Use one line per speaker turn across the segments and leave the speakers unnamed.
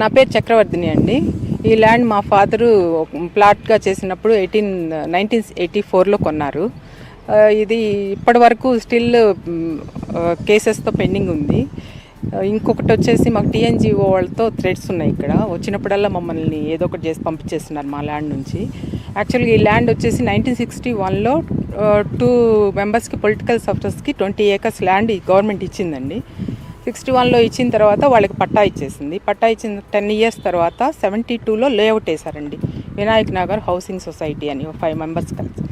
నా పేరు చక్రవర్తిని అండి. ఈ ల్యాండ్ మా ఫాదరు ప్లాట్గా చేసినప్పుడు ఎయిటీన్ నైన్టీన్ ఎయిటీ ఫోర్లో కొన్నారు. ఇది ఇప్పటి వరకు స్టిల్ కేసెస్తో పెండింగ్ ఉంది. ఇంకొకటి వచ్చేసి మాకు టీఎన్జిఓ వాళ్ళతో థ్రెడ్స్ ఉన్నాయి ఇక్కడ. వచ్చినప్పుడల్లా మమ్మల్ని ఏదో ఒకటి చేసి పంపించేస్తున్నారు మా ల్యాండ్ నుంచి. యాక్చువల్గా ఈ ల్యాండ్ వచ్చేసి నైన్టీన్ సిక్స్టీ వన్లో టూ మెంబర్స్కి పొలిటికల్ సఫర్స్కి ట్వంటీ ఏకర్స్ ల్యాండ్ గవర్నమెంట్ ఇచ్చిందండి. సిక్స్టీ వన్లో ఇచ్చిన తర్వాత వాళ్ళకి పట్టా ఇచ్చేసింది. పట్టా ఇచ్చిన టెన్ ఇయర్స్ తర్వాత సెవెంటీ టూలో లేఅవుట్ వేశారండి. వినాయక్ నగర్ హౌసింగ్ సొసైటీ అని ఫైవ్ మెంబర్స్ కలిసి.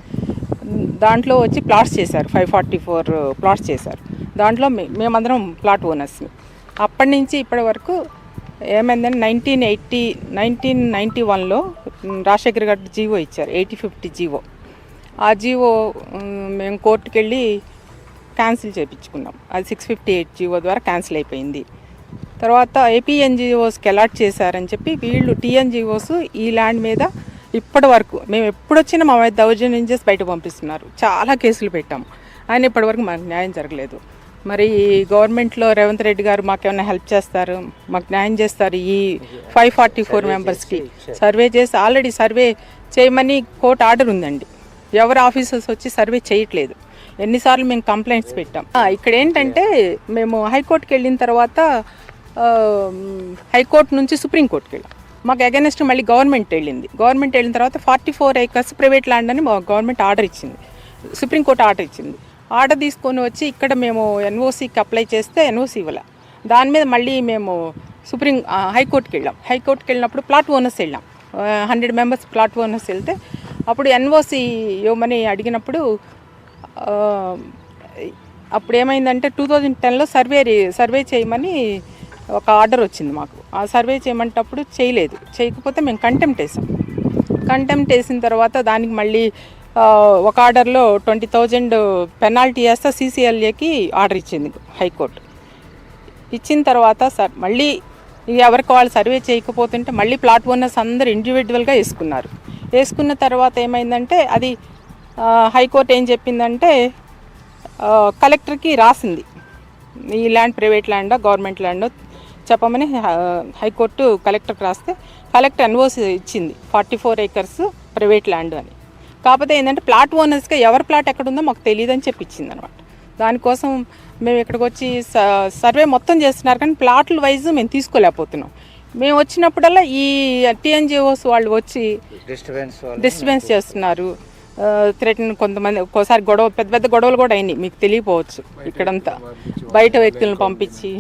దాంట్లో వచ్చి ప్లాట్స్ చేశారు. ఫైవ్ ఫార్టీ ఫోర్ ప్లాట్స్ చేశారు. దాంట్లో మే- మేమందరం ప్లాట్ ఓనర్స్ అప్పటి నుంచి ఇప్పటి వరకు ఏమైందంటే నైన్టీన్ ఎయిటీ నైన్టీన్ నైంటీ వన్లో రాజశేఖర్ గారు జీవో ఇచ్చారు. Eighty fifty GO. ఆ జీవో మేము కోర్టుకెళ్ళి క్యాన్సిల్ చేయించుకున్నాం అది సిక్స్ ఫిఫ్టీ ఎయిట్ జీవో ద్వారా క్యాన్సిల్ అయిపోయింది. తర్వాత ఏపీఎన్జిఓస్కి అలాట్ చేశారని చెప్పి వీళ్ళు టీఎన్జిఓస్ ఈ ల్యాండ్ మీద ఇప్పటి వరకు మేము ఎప్పుడు వచ్చినా మా దౌర్జన్యం చేసి బయట పంపిస్తున్నారు. చాలా కేసులు పెట్టాము ఆయన ఇప్పటివరకు మాకు న్యాయం జరగలేదు. మరి గవర్నమెంట్లో రేవంత్ రెడ్డి గారు మాకేమైనా హెల్ప్ చేస్తారు? మాకు న్యాయం చేస్తారు ఈ ఫైవ్ ఫార్టీ ఫోర్ మెంబర్స్కి సర్వే చేసి ఆల్రెడీ సర్వే చేయమని కోర్టు ఆర్డర్ ఉందండి. ఎవరు ఆఫీసర్స్ వచ్చి సర్వే చేయట్లేదు. ఎన్నిసార్లు మేము కంప్లైంట్స్ పెట్టాం. ఇక్కడ ఏంటంటే మేము హైకోర్టుకి వెళ్ళిన తర్వాత హైకోర్టు నుంచి సుప్రీంకోర్టుకి వెళ్ళాం. మాకు అగెనెస్ట్ మళ్ళీ గవర్నమెంట్ వెళ్ళింది. గవర్నమెంట్ వెళ్ళిన తర్వాత forty four acres private land అని మా గవర్నమెంట్ ఆర్డర్ ఇచ్చింది. సుప్రీంకోర్టు ఆర్డర్ ఇచ్చింది. ఆర్డర్ తీసుకొని వచ్చి ఇక్కడ మేము ఎన్ఓసికి అప్లై చేస్తే ఎన్ఓసి ఇవ్వాలి. దాని మీద మళ్ళీ మేము సుప్రీం హైకోర్టుకి వెళ్ళాం. హైకోర్టుకి వెళ్ళినప్పుడు ప్లాట్ ఓనర్స్ వెళ్ళాం. హండ్రెడ్ మెంబర్స్ ప్లాట్ ఓనర్స్ వెళ్తే అప్పుడు ఎన్ఓసి ఇవ్వమని అడిగినప్పుడు అప్పుడు ఏమైందంటే టూ థౌజండ్ టెన్లో సర్వే సర్వే చేయమని ఒక ఆర్డర్ వచ్చింది మాకు. ఆ సర్వే చేయమంటప్పుడు చేయలేదు. చేయకపోతే మేము కంటెంప్ట్ వేసాం. కంటెంప్ట్ వేసిన తర్వాత దానికి మళ్ళీ ఒక ఆర్డర్లో ట్వంటీ థౌజండ్ పెనాల్టీ వేస్తే సీసీఎల్ఏకి ఆర్డర్ ఇచ్చింది హైకోర్టు. ఇచ్చిన తర్వాత సార్ మళ్ళీ ఎవరికి వాళ్ళు సర్వే చేయకపోతుంటే మళ్ళీ ప్లాట్ ఓనర్స్ అందరు ఇండివిజువల్గా వేసుకున్నారు. వేసుకున్న తర్వాత ఏమైందంటే అది హైకోర్టు ఏం చెప్పిందంటే కలెక్టర్కి రాసింది. ఈ ల్యాండ్ ప్రైవేట్ ల్యాండా గవర్నమెంట్ ల్యాండో చెప్పమని హైకోర్టు కలెక్టర్కి రాస్తే కలెక్టర్ ఎన్ఓసి ఇచ్చింది forty four acres private land అని. కాకపోతే ఏంటంటే ప్లాట్ ఓనర్స్గా ఎవరి ప్లాట్ ఎక్కడుందో మాకు తెలియదని చెప్పి ఇచ్చింది అనమాట దానికోసం మేము ఇక్కడికి వచ్చి సర్వే మొత్తం చేస్తున్నారు కానీ ప్లాట్ల వైజ్ మేము తీసుకోలేకపోతున్నాం. మేము వచ్చినప్పుడల్లా ఈ టీఎన్జిఓస్ వాళ్ళు వచ్చి
డిస్టర్బెన్స్
డిస్టర్బెన్స్ చేస్తున్నారు. థ్రెటన్ కొంతమంది ఒక్కోసారి గొడవ పెద్ద పెద్ద గొడవలు కూడా అయినాయి. మీకు తెలియపోవచ్చు ఇక్కడంతా. బయట వ్యక్తులను పంపించి.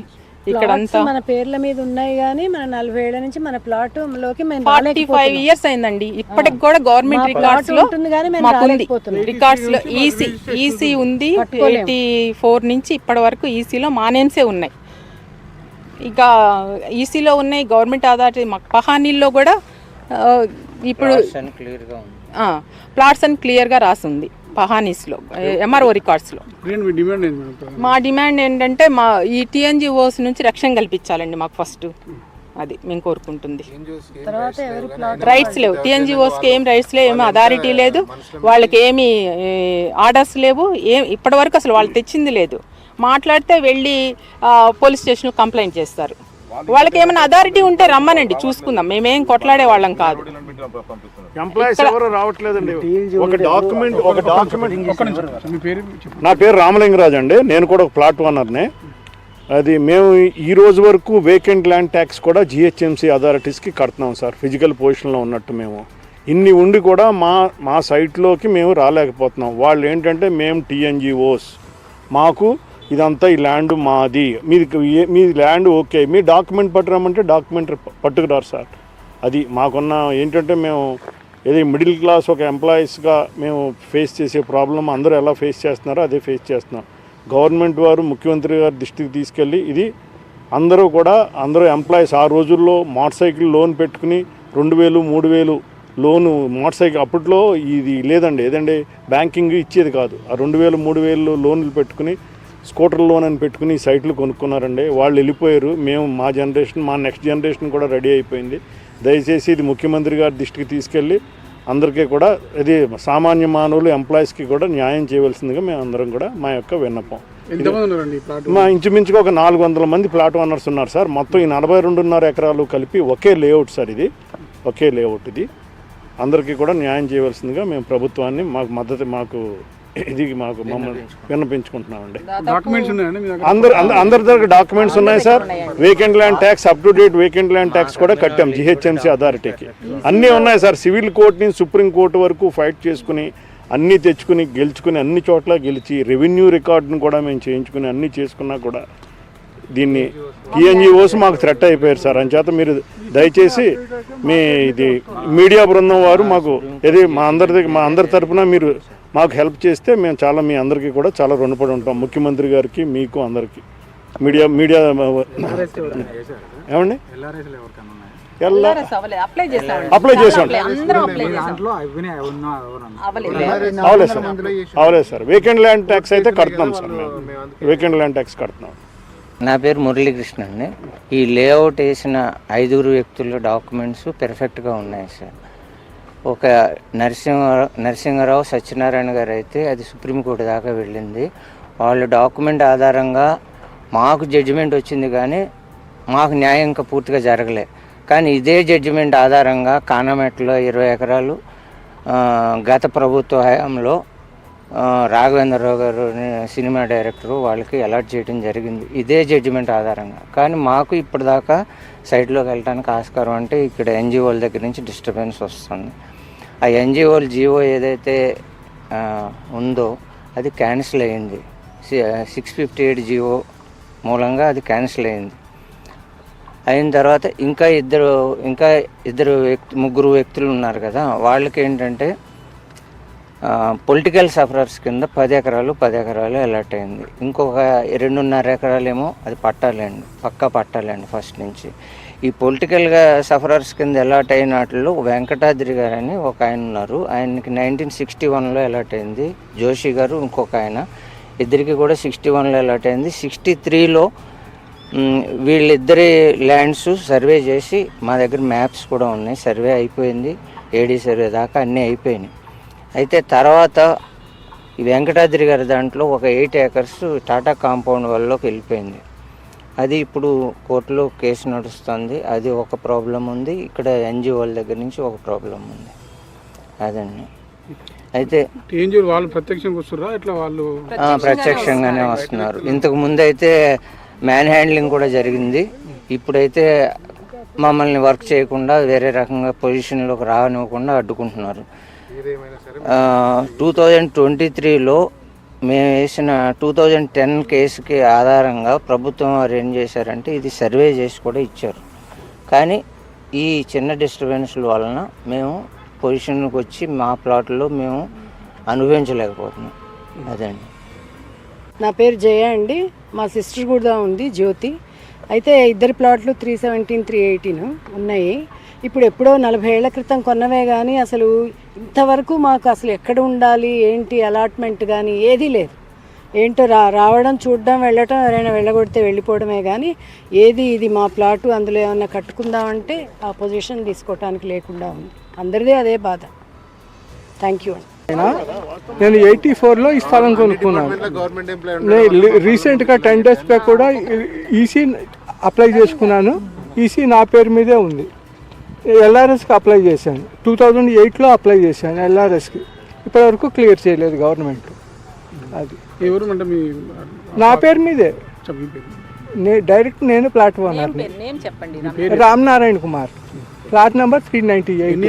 ఇక్కడంతా.
మన పేర్ల మీద ఉన్నాయి కానీ మన నలభై ఏళ్ళ నుంచి మన ప్లాట్లోకి
ఫార్టీ ఫైవ్ ఇయర్స్ అయిందండి. ఇప్పటికి కూడా గవర్నమెంట్ రికార్డ్స్
plot
లో
ఉంటుంది కానీ మేము
మాకు ఉంది
రాలేకపోతున్నాం.
రికార్డ్స్లో ఈసీ ఈసీ ఉంది. ఎయిటీ ఫోర్ నుంచి ఇప్పటి వరకు ఈసీలో మా నేమ్సే ఉన్నాయి. ఇక ఈసీలో ఉన్నాయి గవర్నమెంట్ అథారిటీ మాకు పహానీల్లో కూడా ఇప్పుడు
క్లియర్గా ఉంది
ప్లాట్స్ అని క్లియర్గా రాసి ఉంది పహానీస్లో ఎంఆర్ఓ రికార్డ్స్లో
మీ డిమాండ్
ఏంటంటే మా ఈ టీఎన్జిఓస్ నుంచి రక్షణ కల్పించాలండి మాకు ఫస్ట్ అది మేము కోరుకుంటుంది.
తర్వాత ఎవరి ప్లాట్
రైట్స్ లేవు. టీఎన్జిఓస్కి ఏం రైట్స్ లేవు ఏమి అథారిటీ లేదు. వాళ్ళకి ఏమి ఆర్డర్స్ లేవు. ఏం ఇప్పటి వరకు అసలు వాళ్ళు తెచ్చింది లేదు. మాట్లాడితే వెళ్ళి పోలీస్ స్టేషన్ కంప్లైంట్ చేస్తారు. వాళ్ళకి ఏమైనా అథారిటీ ఉంటే రమ్మనండి చూసుకుందాం. మేమేం కొట్లాడే వాళ్ళం కాదు.
ఎంప్లాయీస్ ఎవరు రావట్లేదండి.
ఒక డాక్యుమెంట్ ఒక డాక్యుమెంట్
మీ పేరు చెప్పు.
నా పేరు రామలింగరాజు అండి. నేను కూడా ఒక ప్లాట్ ఓనర్నే అది మేము ఈ రోజు వరకు వేకెంట్ ల్యాండ్ ట్యాక్స్ కూడా జిహెచ్ఎంసీ అథారిటీస్కి కడుతున్నాం సార్. ఫిజికల్ పొజిషన్లో ఉన్నట్టు మేము. ఇన్ని ఉండి కూడా మా మా సైట్లోకి మేము రాలేకపోతున్నాం. వాళ్ళు ఏంటంటే మేము టీఎన్జిఓస్ మాకు ఇదంతా ఈ ల్యాండ్ మాది. మీది ఏ- మీ ల్యాండ్ ఓకే. మీ డాక్యుమెంట్ పట్టుకురమ్మంటే డాక్యుమెంట్ పట్టుకురారు సార్. అది మాకున్న ఏంటంటే మేము ఏది మిడిల్ క్లాస్ ఒక ఎంప్లాయీస్గా మేము ఫేస్ చేసే ప్రాబ్లం అందరూ ఎలా ఫేస్ చేస్తున్నారో అదే ఫేస్ చేస్తున్నాం. గవర్నమెంట్ వారు ముఖ్యమంత్రి గారి దృష్టికి తీసుకెళ్ళి ఇది అందరూ కూడా అందరూ ఎంప్లాయీస్ ఆ రోజుల్లో మోటార్ సైకిల్ లోన్ పెట్టుకుని రెండు వేలు మూడు వేలు లోను మోటార్ సైకిల్ అప్పట్లో ఇది లేదండి. ఏదండి? బ్యాంకింగ్ ఇచ్చేది కాదు. ఆ రెండు వేలు మూడు వేలు లోన్లు పెట్టుకుని స్కూటర్ లోన్ అని పెట్టుకుని సైట్లు కొనుక్కున్నారండి. వాళ్ళు వెళ్ళిపోయారు. మేము మా జనరేషన్ మా నెక్స్ట్ జనరేషన్ కూడా రెడీ అయిపోయింది. దయచేసి ఇది ముఖ్యమంత్రి గారి దృష్టికి తీసుకెళ్ళి అందరికీ కూడా ఇది సామాన్య మానవులు ఎంప్లాయీస్కి కూడా న్యాయం చేయవలసిందిగా మేము అందరం కూడా మా యొక్క విన్నపం. మా ఇంచుమించుగా ఒక నాలుగు వందల మంది ప్లాట్ ఓనర్స్ ఉన్నారు సార్. మొత్తం ఈ నలభై రెండున్నర ఎకరాలు కలిపి ఒకే లేఅవుట్ సార్ ఇది. ఒకే లేఅవుట్ ఇది. అందరికీ కూడా న్యాయం చేయవలసిందిగా మేము ప్రభుత్వాన్ని మాకు మద్దతు మాకు ఇది మాకు మమ్మల్ని విన్నపించుకుంటున్నామండి.
డాక్యుమెంట్స్ ఉన్నాయండి
అందరు అంద- అందరి దగ్గర డాక్యుమెంట్స్ ఉన్నాయి sir vacant land tax up to date vacant land tax కూడా కట్టాం జిహెచ్ఎంసీ అథారిటీకి అన్నీ ఉన్నాయి సార్ సివిల్ కోర్ట్ నుంచి సుప్రీం కోర్టు వరకు ఫైట్ చేసుకుని అన్నీ తెచ్చుకుని గెలుచుకుని అన్ని చోట్ల గెలిచి రెవెన్యూ రికార్డును కూడా మేము చేయించుకుని అన్నీ చేసుకున్నా కూడా దీన్ని టీఎన్జిఓస్ మాకు థ్రెట్ అయిపోయారు సార్. అంచేత మీరు దయచేసి మీ ఇది మీడియా బృందం వారు మాకు ఇది మా అందరి దగ్గర మా అందరి తరపున మీరు మాకు హెల్ప్ చేస్తే మేము చాలా మీ అందరికీ కూడా చాలా రుణపడి ఉంటాం. ముఖ్యమంత్రి గారికి మీకు అందరికీ. మీడియా మీడియా ఏమండి?
అప్లై
చేసాం అవలేదు సార్. అవలేదు సార్. వేకెంట్ ల్యాండ్ ట్యాక్స్ అయితే కడుతున్నాం సార్ మేము. వేకెంట్ ల్యాండ్ ట్యాక్స్ కడుతున్నాం.
నా పేరు మురళీకృష్ణ అండి. ఈ లేఅవుట్ వేసిన ఐదుగురు వ్యక్తుల డాక్యుమెంట్స్ పెర్ఫెక్ట్గా ఉన్నాయి సార్. ఒక నరసింహ నరసింహరావు సత్యనారాయణ గారు అయితే అది సుప్రీంకోర్టు దాకా వెళ్ళింది. వాళ్ళ డాక్యుమెంట్ ఆధారంగా మాకు జడ్జిమెంట్ వచ్చింది కానీ మాకు న్యాయం ఇంకా పూర్తిగా జరగలే. కానీ ఇదే జడ్జిమెంట్ ఆధారంగా కానమెట్లో ఇరవై ఎకరాలు గత ప్రభుత్వ హయాంలో రాఘవేంద్రరావు గారు సినిమా డైరెక్టరు వాళ్ళకి అలాట్ చేయడం జరిగింది. ఇదే జడ్జిమెంట్ ఆధారంగా. కానీ మాకు ఇప్పటిదాకా సైట్లోకి వెళ్ళడానికి ఆస్కారం అంటే ఇక్కడ ఎన్జిఓల దగ్గర నుంచి డిస్టర్బెన్స్ వస్తుంది. ఆ ఎన్జిఓల జీవో ఏదైతే ఉందో అది క్యాన్సిల్ అయింది. సిక్స్ ఫిఫ్టీ ఎయిట్ జీవో మూలంగా అది క్యాన్సిల్ అయింది. అయిన తర్వాత ఇంకా ఇద్దరు ఇంకా ఇద్దరు వ్యక్తి ముగ్గురు వ్యక్తులు ఉన్నారు కదా వాళ్ళకి ఏంటంటే పొలిటికల్ సఫరర్స్ కింద పది ఎకరాలు పది ఎకరాలు అలాట్ అయింది. ఇంకొక రెండున్నర ఎకరాలేమో అది పట్టాలండి పక్కా పట్టాలండి ఫస్ట్ నుంచి. ఈ పొలిటికల్గా సఫరర్స్ కింద అలాట్ అయిన వాటిలో వెంకటాద్రి గారు అని ఒక ఆయన ఉన్నారు. ఆయనకి నైన్టీన్ సిక్స్టీ వన్లో అలాట్ అయింది. జోషి గారు ఇంకొక ఆయన. ఇద్దరికి కూడా సిక్స్టీ వన్లో అలాట్ అయింది. సిక్స్టీ త్రీలో వీళ్ళిద్దరి ల్యాండ్స్ సర్వే చేసి మా దగ్గర మ్యాప్స్ కూడా ఉన్నాయి. సర్వే అయిపోయింది. ఏడీ సర్వే దాకా అన్నీ అయిపోయినాయి. అయితే తర్వాత ఈ వెంకటాద్రి గారి దాంట్లో ఒక ఎయిట్ ఏకర్స్ టాటా కాంపౌండ్ వల్లకి వెళ్ళిపోయింది. అది ఇప్పుడు కోర్టులో కేసు నడుస్తుంది. అది ఒక ప్రాబ్లం ఉంది. ఇక్కడ ఎన్జిఓల దగ్గర నుంచి ఒక ప్రాబ్లం ఉంది. అదండి. అయితే
వాళ్ళు ప్రత్యక్షంగా ఇట్లా వాళ్ళు
ప్రత్యక్షంగానే వస్తున్నారు. ఇంతకు ముందు అయితే మ్యాన్ హ్యాండ్లింగ్ కూడా జరిగింది. ఇప్పుడైతే మమ్మల్ని వర్క్ చేయకుండా వేరే రకంగా పొజిషన్లోకి రానివ్వకుండా అడ్డుకుంటున్నారు. టూ థౌజండ్ ట్వంటీ త్రీలో మేము వేసిన టూ థౌజండ్ టెన్ కేసుకి ఆధారంగా ప్రభుత్వం వారు ఏం చేశారంటే ఇది సర్వే చేసి కూడా ఇచ్చారు. కానీ ఈ చిన్న డిస్టర్బెన్స్ల వలన మేము పొజిషన్కి వచ్చి మా ప్లాట్లో మేము అనుభవించలేకపోతున్నాం. అదండి
నా పేరు జయ అండి. మా సిస్టర్ కూడా ఉంది జ్యోతి. అయితే ఇద్దరి ప్లాట్లు త్రీ సెవెంటీన్ త్రీ ఎయిటీన్ ఉన్నాయి. ఇప్పుడు ఎప్పుడో నలభై ఏళ్ళ క్రితం కొన్నవే కానీ అసలు ఇంతవరకు మాకు అసలు ఎక్కడ ఉండాలి ఏంటి అలాట్మెంట్ కానీ ఏదీ లేదు. ఏంటో రా రావడం చూడడం వెళ్ళటం ఎవరైనా వెళ్ళగొడితే వెళ్ళిపోవడమే కానీ ఏది ఇది మా ప్లాటు అందులో ఏమన్నా కట్టుకుందామంటే ఆ పొజిషన్ తీసుకోవటానికి లేకుండా ఉంది. అందరిదే అదే బాధ. థ్యాంక్ యూ
నేను ఎయిటీ ఫోర్లో ఈ స్థలం కొనుక్కున్నాను. రీసెంట్గా టెన్ డేస్ బ్యాక్ కూడా ఈసీ అప్లై చేసుకున్నాను. ఈసీ నా పేరు మీదే ఉంది. ఎల్ఆర్ఎస్కి అప్లై చేశాను. టూ థౌజండ్ ఎయిట్లో అప్లై చేశాను ఎల్ఆర్ఎస్కి ఇప్పటివరకు క్లియర్ చేయలేదు గవర్నమెంట్ అది.
ఎవరు అంటే మీ
నా పేరు మీదే. నే డైరెక్ట్ నేను ప్లాట్
చెప్పండి
Ram Narayana. Kumar. Plot number three ninety eight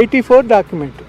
eighty four document